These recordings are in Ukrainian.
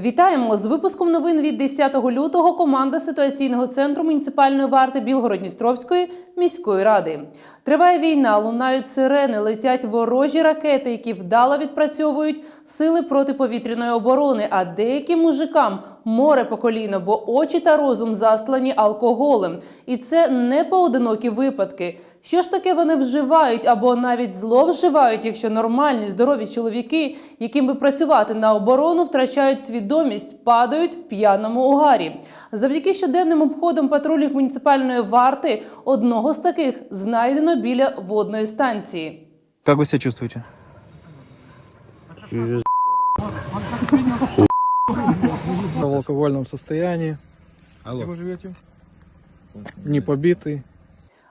Вітаємо з випуском новин від 10 лютого. Команда ситуаційного центру муніципальної варти Білгород-Дністровської міської ради. Триває війна, лунають сирени, летять ворожі ракети, які вдало відпрацьовують сили протиповітряної оборони. А деяким мужикам море по коліно, бо очі та розум заслані алкоголем. І це не поодинокі випадки. Що ж таке вони вживають або навіть зловживають, якщо нормальні здорові чоловіки, яким би працювати на оборону, втрачають свідомість, падають в п'яному угарі. Завдяки щоденним обходам патрульних муніципальної варти одного з таких знайдено біля водної станції. Как вы себя чувствуете? в алкогольном состоянии. Где вы живете? Не побитый.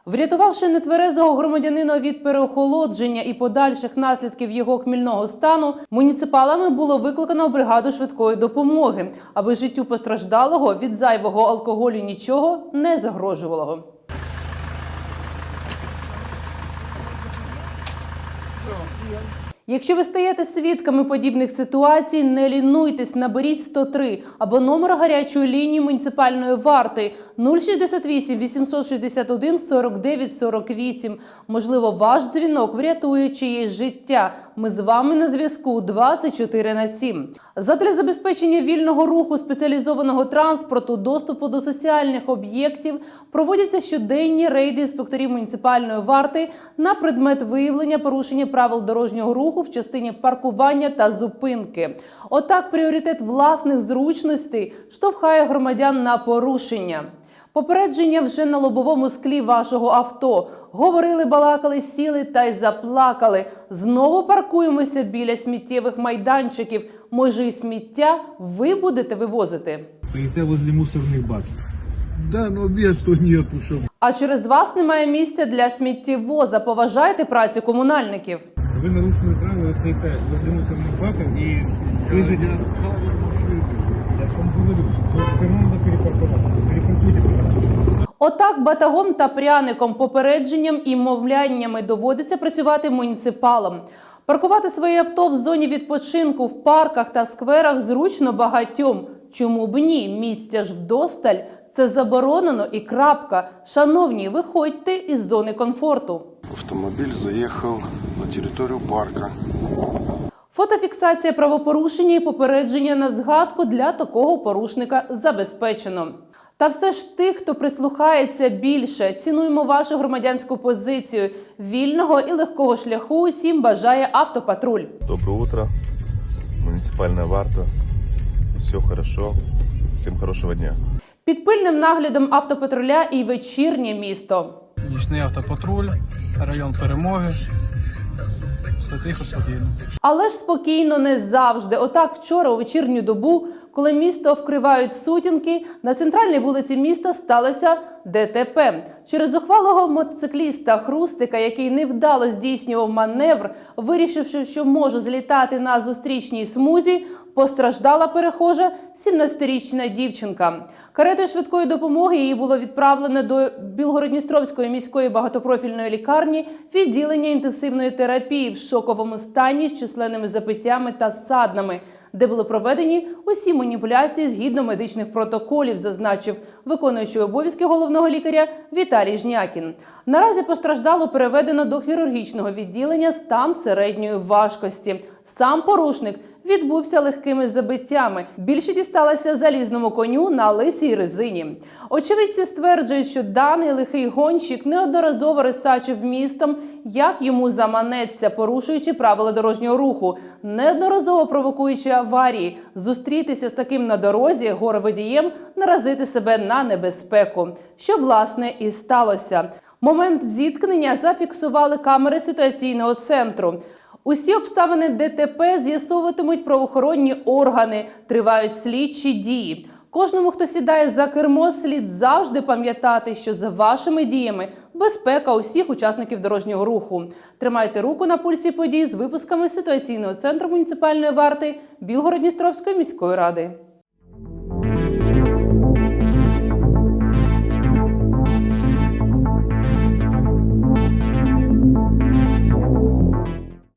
Врятувавши нетверезого громадянина від переохолодження і подальших наслідків його хмільного стану, муніципалами було викликано бригаду швидкої допомоги, аби життю постраждалого від зайвого алкоголю нічого не загрожувало. yun. Якщо ви стаєте свідками подібних ситуацій, не лінуйтесь, наберіть 103 або номер гарячої лінії муніципальної варти 068 861 49 48. Можливо, ваш дзвінок врятує чиєсь життя. Ми з вами на зв'язку 24 на 7. Задля забезпечення вільного руху спеціалізованого транспорту, доступу до соціальних об'єктів проводяться щоденні рейди інспекторів муніципальної варти на предмет виявлення порушення правил дорожнього руху в частині паркування та зупинки. Отак, пріоритет власних зручностей штовхає громадян на порушення. Попередження вже на лобовому склі вашого авто. Говорили, балакали, сіли та й заплакали. Знову паркуємося біля сміттєвих майданчиків. Може, і сміття ви будете вивозити. Стоїте возле мусорних баків. Да, но места нету, чтобы А через вас немає місця для сміттєвоза. Поважайте працю комунальників. Ви нарушили правила, ви стоїте возле і лежите. я ж вам говорю, що все одно перепаркуватися. Перепаркуйте, пожалуйста. Отак батагом та пряником, попередженням і мовляннями доводиться працювати муніципалам. Паркувати своє авто в зоні відпочинку, в парках та скверах зручно багатьом. Чому б ні? Місця ж вдосталь. Це заборонено і крапка. Шановні, виходьте із зони комфорту. Автомобиль заехал на территорию парка. Фотофіксація правопорушення і попередження на згадку для такого порушника забезпечено. Та все ж тих, хто прислухається більше, цінуємо вашу громадянську позицію вільного і легкого шляху. Усім бажає автопатруль. Доброе утро, муниципальная варта. Все хорошо. Всем хорошего дня. Під пильним наглядом автопатруля і вечірнє місто. Нічний автопатруль, район перемоги. Все тихо, спокійно. Але ж спокійно не завжди. Отак вчора у вечірню добу, коли місто вкривають сутінки, на центральній вулиці міста сталося ДТП. Через зухвалого мотоцикліста Хрустика, який невдало здійснював маневр, вирішивши, що може злітати на зустрічній смузі, постраждала перехожа 17-річна дівчинка. Каретою швидкої допомоги її було відправлено до Білгородністровської міської багатопрофільної лікарні відділення інтенсивної терапії в шоковому стані з численними запиттями та саднами, де були проведені усі маніпуляції згідно медичних протоколів, зазначив виконуючий обов'язки головного лікаря Віталій Жнякін. Наразі постраждало переведено до хірургічного відділення стан середньої важкості. Сам порушник відбувся легкими забиттями. Більше дісталося залізному коню на лисій резині. Очевидці стверджують, що даний лихий гонщик неодноразово розсачив містом, як йому заманеться, порушуючи правила дорожнього руху, неодноразово провокуючи аварії. Зустрітися з таким на дорозі гороводієм, наразити себе на небезпеку, що власне і сталося. Момент зіткнення зафіксували камери ситуаційного центру. Усі обставини ДТП з'ясовуватимуть правоохоронні органи, тривають слідчі дії. Кожному, хто сідає за кермо, слід завжди пам'ятати, що за вашими діями безпека усіх учасників дорожнього руху. Тримайте руку на пульсі подій з випусками ситуаційного центру муніципальної варти Білгород-Дністровської міської ради.